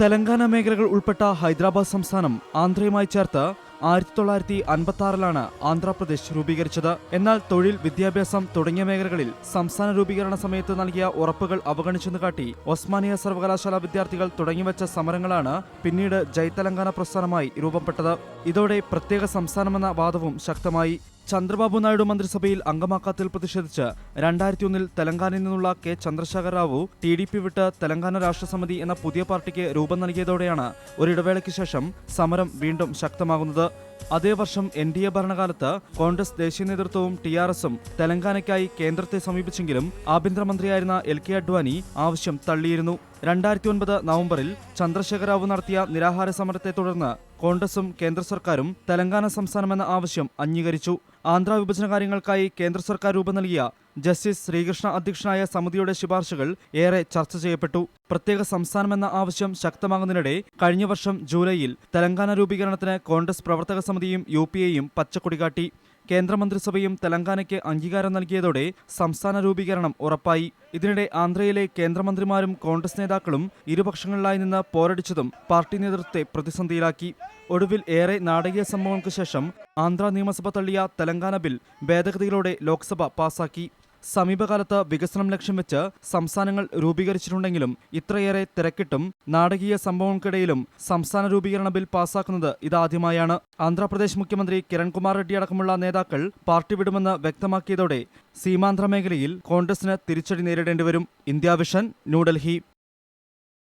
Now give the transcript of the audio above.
തെലങ്കാന മേഖലകൾ ഉൾപ്പെട്ട ഹൈദരാബാദ് സംസ്ഥാനം ആന്ധ്രയുമായി ചേർത്ത് ആയിരത്തി തൊള്ളായിരത്തി അൻപത്തി ആറിലാണ് ആന്ധ്രാപ്രദേശ് രൂപീകരിച്ചത്. എന്നാൽ തൊഴിൽ വിദ്യാഭ്യാസം തുടങ്ങിയ മേഖലകളിൽ സംസ്ഥാന രൂപീകരണ സമയത്ത് നൽകിയ ഉറപ്പുകൾ അവഗണിച്ചെന്ന് കാട്ടി ഒസ്മാനിയ സർവകലാശാല വിദ്യാർത്ഥികൾ തുടങ്ങിവെച്ച സമരങ്ങളാണ് പിന്നീട് ജയ് തെലങ്കാന പ്രസ്ഥാനമായി രൂപപ്പെട്ടത്. ഇതോടെ പ്രത്യേക സംസ്ഥാനമെന്ന വാദവും ശക്തമായി. ചന്ദ്രബാബു നായിഡു മന്ത്രിസഭയിൽ അംഗമാക്കാത്തിൽ പ്രതിഷേധിച്ച് രണ്ടായിരത്തി ഒന്നിൽ തെലങ്കാനയിൽ നിന്നുള്ള K. Chandrashekar Rao T. D. P വിട്ട് തെലങ്കാന രാഷ്ട്രസമിതി എന്ന പുതിയ പാർട്ടിക്ക് രൂപം നൽകിയതോടെയാണ് ഒരിടവേളയ്ക്ക് ശേഷം സമരം വീണ്ടും ശക്തമാകുന്നത്. അതേ വർഷം എൻ ഡി എ ഭരണകാലത്ത് കോൺഗ്രസ് ദേശീയ നേതൃത്വവും ടി ആർ എസും തെലങ്കാനയ്ക്കായി കേന്ദ്രത്തെ സമീപിച്ചെങ്കിലും ആഭ്യന്തരമന്ത്രിയായിരുന്ന എൽ കെ അഡ്വാനി ആവശ്യം തള്ളിയിരുന്നു. രണ്ടായിരത്തി ഒൻപത് നവംബറിൽ ചന്ദ്രശേഖർ റാവു നടത്തിയ നിരാഹാര സമരത്തെ തുടർന്ന് കോൺഗ്രസും കേന്ദ്ര സർക്കാരും തെലങ്കാന സംസ്ഥാനമെന്ന ആവശ്യം അംഗീകരിച്ചു. ആന്ധ്ര വിഭജന കാര്യങ്ങൾക്കായി കേന്ദ്ര സർക്കാർ രൂപം നൽകിയ ജസ്റ്റിസ് ശ്രീകൃഷ്ണ അധ്യക്ഷനായ സമിതിയുടെ ശുപാർശകൾ ഏറെ ചർച്ച ചെയ്യപ്പെട്ടു. പ്രത്യേക സംസ്ഥാനമെന്ന ആവശ്യം ശക്തമാകുന്നതിനിടെ കഴിഞ്ഞ വർഷം ജൂലൈയിൽ തെലങ്കാന രൂപീകരണത്തിന് കോൺഗ്രസ് പ്രവർത്തക സമിതിയും യു പി എയും പച്ചക്കൊടി കാട്ടി. കേന്ദ്രമന്ത്രിസഭയും തെലങ്കാനയ്ക്ക് അംഗീകാരം നൽകിയതോടെ സംസ്ഥാന രൂപീകരണം ഉറപ്പായി. ഇതിനിടെ ആന്ധ്രയിലെ കേന്ദ്രമന്ത്രിമാരും കോൺഗ്രസ് നേതാക്കളും ഇരുപക്ഷങ്ങളിലായി നിന്ന് പോരടിച്ചതും പാർട്ടി നേതൃത്വത്തെ പ്രതിസന്ധിയിലാക്കി. ഒടുവിൽ ഏറെ നാടകീയ സംഭവങ്ങൾക്ക് ശേഷം ആന്ധ്ര നിയമസഭ തള്ളിയ തെലങ്കാന ബിൽ ഭേദഗതികളോടെ ലോക്സഭ പാസാക്കി. സമീപകാലത്ത് വികസനം ലക്ഷ്യം വെച്ച് സംസ്ഥാനങ്ങൾ രൂപീകരിച്ചിട്ടുണ്ടെങ്കിലും ഇത്രയേറെ തിരക്കിട്ടും നാടകീയ സംഭവങ്ങൾക്കിടയിലും സംസ്ഥാന രൂപീകരണ ബിൽ പാസാക്കുന്നത് ഇതാദ്യമായാണ്. ആന്ധ്രാപ്രദേശ് മുഖ്യമന്ത്രി കിരൺകുമാർ റെഡ്ഡി അടക്കമുള്ള നേതാക്കൾ പാർട്ടി വിടുമെന്ന് വ്യക്തമാക്കിയതോടെ സീമാന്ധ്ര മേഖലയിൽ കോൺഗ്രസിന് തിരിച്ചടി നേരിടേണ്ടിവരും. India Vision New Delhi.